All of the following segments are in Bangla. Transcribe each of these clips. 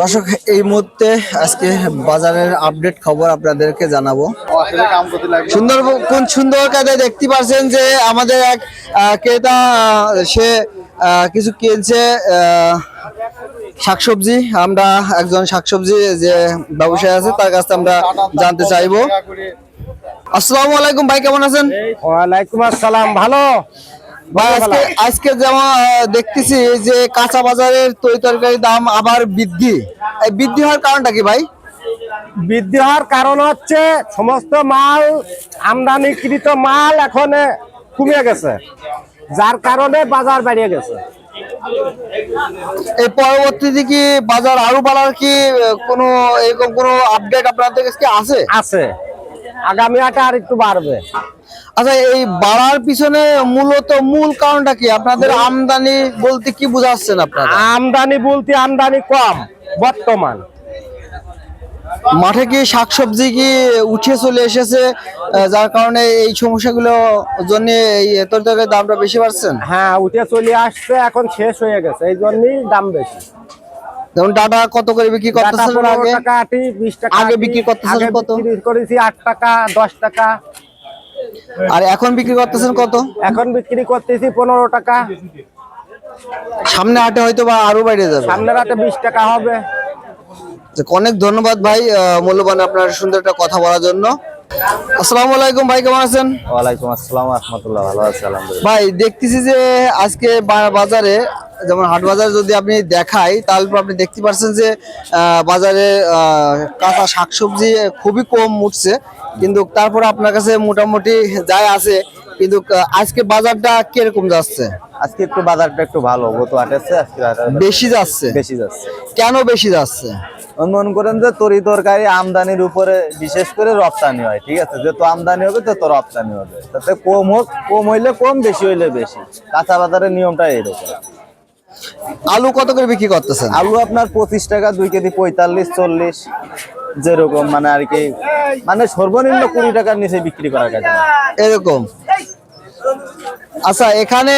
দর্শক, এই মুহূর্তে আজকে বাজারের আপডেট খবর আপনাদেরকে জানাব। সুন্দর কোন সুন্দর কাজে দেখতে পাচ্ছেন যে আমাদের এক ক্রেতা, সে কিছু কিনছে শাকসবজি। আমরা একজন শাকসবজি যে ব্যবসায়ী আছে, তার কাছ আমরা জানতে চাইব। আসসালামু আলাইকুম, ভাই কেমন আছেন? ওয়ালাইকুম আসসালাম, ভালো? আজকে যেমন দেখতেছি যে কাঁচা বাজারের তরি তরকারির দাম আবার বৃদ্ধি। বৃদ্ধি হওয়ার কারণটা কি ভাই? বৃদ্ধি হওয়ার কারণ হচ্ছে সমস্ত মাল আমদানিকৃত মাল এখন কমে গেছে। যার কারণে বাজার বাড়িয়ে গেছে। এই পরবর্তীতে কি বাজার আরও বাড়ার কি কোনো এরকম কোনো আপডেট আপনাদের কাছে আছে? আছে। আগামী হাটে আর একটু বাড়বে। আচ্ছা এই বাড়ার পিছনে মূলত মূল কারণটা কি? আপনাদের আমদানি বলতে কি বুঝাচ্ছেন আপনারা? আমদানি বলতে আমদানি কম বর্তমান। মাঠে কি শাকসবজি কি উঠে চলে এসেছে? যার কারণে এই সমস্যাগুলো জন্য এই দামটা বেশি বাড়ছেন? হ্যাঁ উঠে চলে আসছে এখন শেষ হয়ে গেছে এই জন্যই দাম বেশি। যেমন ডাটা কত করে বিক্রি করতেছেন আগে? টাকা আটি বিশ টাকা আগে বিক্রি করতেছেন কত? বিক্রি করেছি আট টাকা দশ টাকা। আর এখন বিক্রি করতেছেন কত? এখন বিক্রি করতেছি পনেরো টাকা। সামনে হাটে হয়তো বা আরও বাইরে যাবে। সামনের হাটে বিশ টাকা হবে। অনেক ধন্যবাদ ভাই আহ, মূল্যবান আপনার সুন্দর একটা কথা বলার জন্য। আসসালামু আলাইকুম ভাই কেমন আছেন? ওয়ালাইকুম আসসালাম রহমতুল্লাহ ভালো আছি আলহামদুলিল্লাহ। ভাই দেখতেছি যে আজকে বাজারে যেমন হাট বাজার যদি আপনি দেখাই তাহলে আপনি দেখতে পাচ্ছেন যে বাজারে কাঁচা শাকসবজি খুবই কম উঠছে। কিন্তু তারপর আপনার কাছে মোটামুটি যাই আছে। কিন্তু আজকে বাজারটা কীরকম যাচ্ছে? আজকে একটু বাজারটা একটু ভালো গত আটেছে আজকে বেশি যাচ্ছে? বেশি যাচ্ছে। কেন বেশি যাচ্ছে? মনে করেন যে তরি তরকারি আমদানির উপরে বিশেষ করে রপ্তানি হয় ঠিক আছে? যত আমদানি হবে তত রপ্তানি হবে। তাতে কম হোক কম হইলে কম বেশি হইলে বেশি। কাঁচা বাজারের নিয়মটা এরকম আলু কত করে বিক্রি করতেছেন? আলু আপনার পঁচিশ টাকা দুই কেজি পঁয়তাল্লিশ চল্লিশ যেরকম মানে আর কি মানে সর্বনিম্ন কুড়ি টাকার নিচে বিক্রি করা গেছে না। এরকম। আচ্ছা এখানে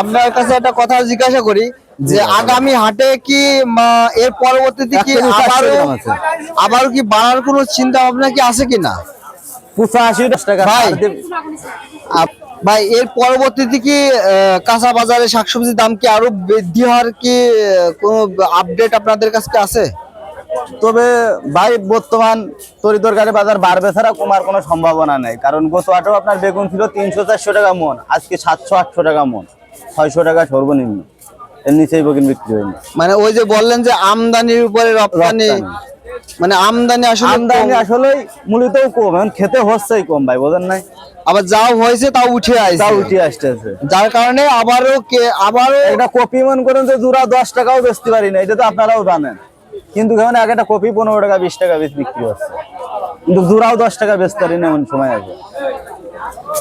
আপনার কাছে একটা কথা জিজ্ঞাসা করি যে আগামী হাটে কি এর পরবর্তীতে কি আবার কি বাড়ার কোনো চিন্তা ভাবনা কি আছে কিনা? পঁচাশি টাকা। ভাই। ভাই এর পরবর্তীতে কি কাঁচা বাজারে শাকসবজির দাম কি আরও বৃদ্ধি হওয়ার কি কোনো আপডেট আপনাদের কাছে আছে? তবে ভাই বর্তমান তরি তরকারি বাজার বাড়বে ছাড়া কমার কোনো সম্ভাবনা নেই। কারণ গত আটেও আপনার বেগুন ছিল তিনশো চারশো টাকা মন আজকে সাতশো আটশো টাকা মন ছয়শো টাকা সর্বনিম্ন। এর নিচেই বেগুন বিক্রি হয়নি। মানে ওই যে বললেন যে আমদানির উপরে রপ্তানি। মানে আমদানি আসলে আমদানি আসলে মূলত কম এখন খেতে হচ্ছেই কম ভাই বোঝেন নাই? আবার যাও হয়েছে তাও উঠে আসছে। তাও উঠে আসতেছে। যার কারণে আবারও কে আবার এটা কপি মন করেন যে জোড়া দশ টাকাও বেচতে পারি না এটা তো আপনারাও জানেন। কিন্তু এখন এক একটা কপি পনেরো টাকা বিশ টাকা বেশ বিক্রি হচ্ছে। কিন্তু জোড়াও দশ টাকা বেচতে পারি না এমন সময় আছে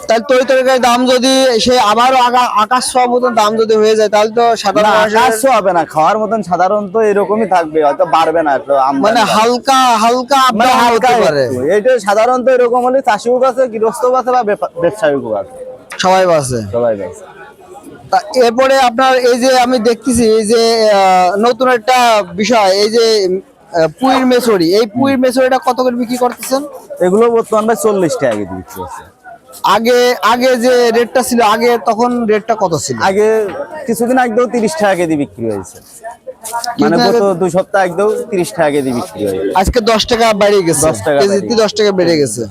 তাহলে তরি তরকারির দাম যদি সে আবারও আকাশ ছোঁয়া মতন দাম যদি হয়ে যায় তাহলে তো সাধারণ আকাশ হবে না খাওয়ার মতন সাধারণত এরকমই থাকবে হয়তো বাড়বে না মানে হালকা হালকা মানে হালকা এইটা সাধারণত এরকম হলে চাষিও আছে গৃহস্থ আছে বা ব্যবসায়িকও আছে। সবাই বাসে সবাই তা এরপরে আপনার এই যে আমি দেখতেছি এই যে নতুন একটা বিষয় এই যে পুইর মেসরি এই পুইর মেসরিটা কত করে বিক্রি করতেছেন? এগুলো বর্তমান চল্লিশ টাকা বিক্রি হচ্ছে। আগে আগে যে রেটটা ছিল আগে তখন রেটটা কত ছিল? আগে কিছুদিন আগেও তিরিশ টাকা কেজি বিক্রি হয়েছে। মানে গত দুই সপ্তাহ আগেও তিরিশ টাকা কেজি বিক্রি হয়েছে। আজকে দশ টাকা বেড়ে গেছে। 10 টাকা কেজিতে দশ টাকা বেড়ে গেছে?